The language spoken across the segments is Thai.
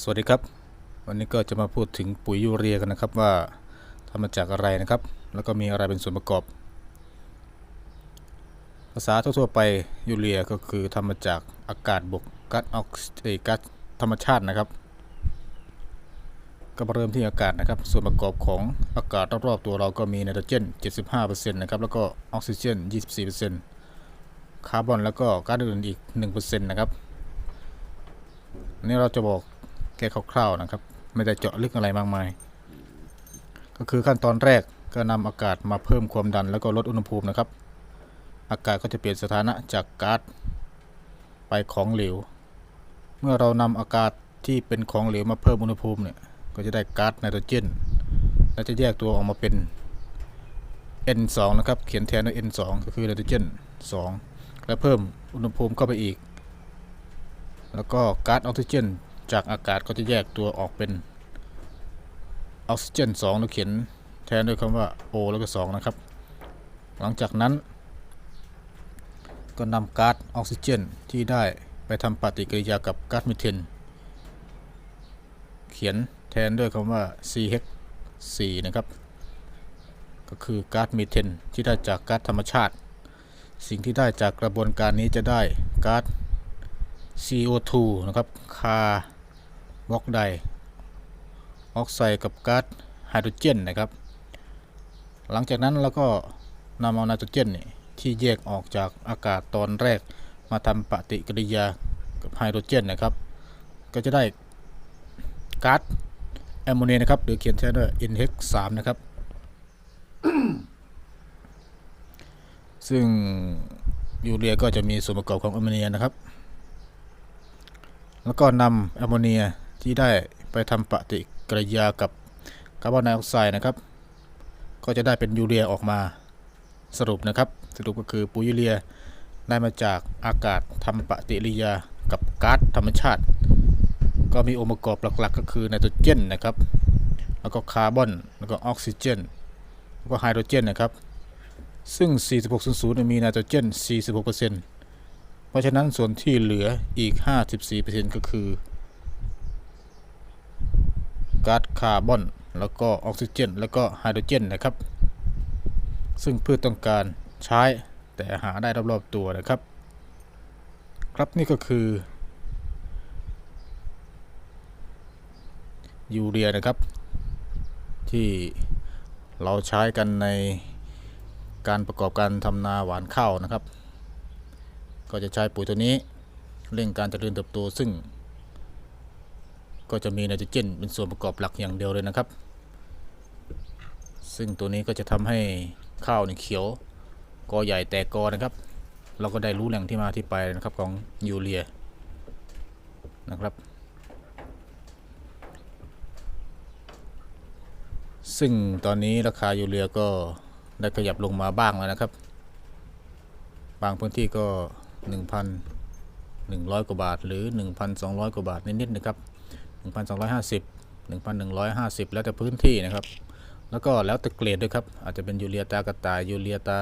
สวัสดีครับ วันนี้ก็จะมาพูดถึงปุ๋ยยูเรียกันนะครับว่าทำมาจากอะไรนะครับ แล้วก็มีอะไรเป็นส่วนประกอบ ภาษาทั่วๆไปยูเรียก็คือทำมาจากอากาศบวกก๊าซออกซิเอยก๊าซธรรมชาตินะครับ ก็มาเริ่มที่อากาศนะครับ ส่วนประกอบของอากาศรอบๆตัวเราก็มีไนโตรเจน 75%นะครับแล้วก็ออกซิเจน 24%คาร์บอนแล้วก็ก๊าซอื่นอีก 1%นะครับนนี้เราจะบอก แค่คร่าวๆนะครับ ไม่ได้เจาะลึกอะไรมากมาย ก็คือขั้นตอนแรกก็นำอากาศมาเพิ่มความดันแล้วก็ลดอุณหภูมินะครับ อากาศก็จะเปลี่ยนสถานะจากก๊าซไปของเหลว เมื่อเรานำอากาศที่เป็นของเหลวมาเพิ่มอุณหภูมิเนี่ยก็จะได้ก๊าซไนโตรเจนและจะแยกตัวออกมาเป็น N2 นะครับ เขียนแทนด้วย N2 ก็คือไนโตรเจน2 และเพิ่มอุณหภูมิเข้าไปอีก แล้วก็ก๊าซออกซิเจน จากอากาศก็จะแยกตัวออกเป็นออกซิเจน2เราเขียนแทนด้วยคำว่า O แล้วก็ 2 นะครับ หลังจากนั้น ก็นำก๊าซออกซิเจนที่ได้ไปทำปฏิกิริยากับก๊าซมีเทน เขียนแทนด้วยคำว่า CH4 นะครับ ก็คือก๊าซมีเทนที่ได้จากก๊าซธรรมชาติ สิ่งที่ได้จากกระบวนการนี้จะได้ก๊าซ CO2 นะครับคาร์ บอกไดออกไซด์กับก๊าซไฮโดรเจนนะครับ หลังจากนั้นเราก็นำเอาไนโตรเจนนี่ที่แยกออกจากอากาศตอนแรกมาทำปฏิกิริยากับไฮโดรเจนนะครับ ก็จะได้ก๊าซแอมโมเนียนะครับหรือเขียนแทนด้วย NH3 นะครับ ซึ่งยูเรียก็จะมีส่วนประกอบของแอมโมเนียนะครับ แล้วก็นำแอมโมเนีย ที่ได้ไปทำปฏิกิริยากับคาร์บอนไดออกไซด์นะครับ ก็จะได้เป็นยูเรียออกมาสรุปนะครับ สรุปก็คือปุ๋ยยูเรียได้มาจากอากาศทำปฏิกิริยากับก๊าซธรรมชาติ ก็มีองค์ประกอบหลักๆ ก็คือไนโตรเจนนะครับ แล้วก็คาร์บอน แล้วก็ออกซิเจน แล้วก็ไฮโดรเจนนะครับ ซึ่ง 4600มีไนโตรเจน 46%เพราะฉะนั้นส่วนที่เหลืออีก 54%ก็คือ ก๊าซคาร์บอน แล้วก็ออกซิเจน แล้วก็ไฮโดรเจนนะครับ ซึ่งพืชต้องการใช้แต่หาได้รอบๆตัวนะครับ ครับนี่ก็คือยูเรียนะครับ ที่เราใช้กันในการประกอบการทำนาหวานข้าวนะครับ ก็จะใช้ปุ๋ยตัวนี้เร่งการเจริญเติบโตซึ่ง ก็จะมีไนโตรเจนเป็นส่วนประกอบหลักอย่างเดียวเลยนะครับ ซึ่งตัวนี้ก็จะทำให้ข้าวเนี่เขียวกอใหญ่แตกกอนะครับ เราก็ได้รู้แหล่งที่มาที่ไปนะครับของยูเรียนะครับ ซึ่งตอนนี้ราคายูเรียก็ได้ขยับลงมาบ้างแล้วนะครับ บางพื้นที่ก็1,100 กว่าบาท หรือ 1,200 กว่าบาทนิดๆนะครับ 1,250 1,150 แล้วแต่พื้นที่นะครับ แล้วก็แล้วแต่เกรดด้วยครับ อาจจะเป็นยูเรียตากระต่ายยูเรียตา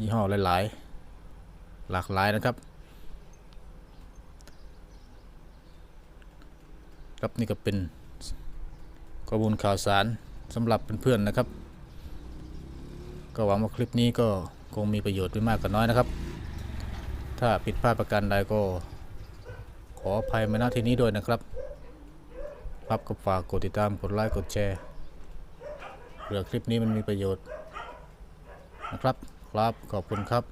ยี่ห้อหลายๆ หลากหลายนะครับครับนี่ก็เป็นข้อมูลข่าวสารสำหรับเพื่อนๆนะครับ ก็หวังว่าคลิปนี้ก็คงมีประโยชน์ไม่มากก็น้อยนะครับ ถ้าผิดพลาดประการใดก็ ออภัยมาณที่นี้ด้วยนะครับ ครับก็ฝากกดติดตาม กดไลค์ กดแชร์เผื่อคลิปนี้มันมีประโยชน์นะครับ ครับ ขอบคุณครับ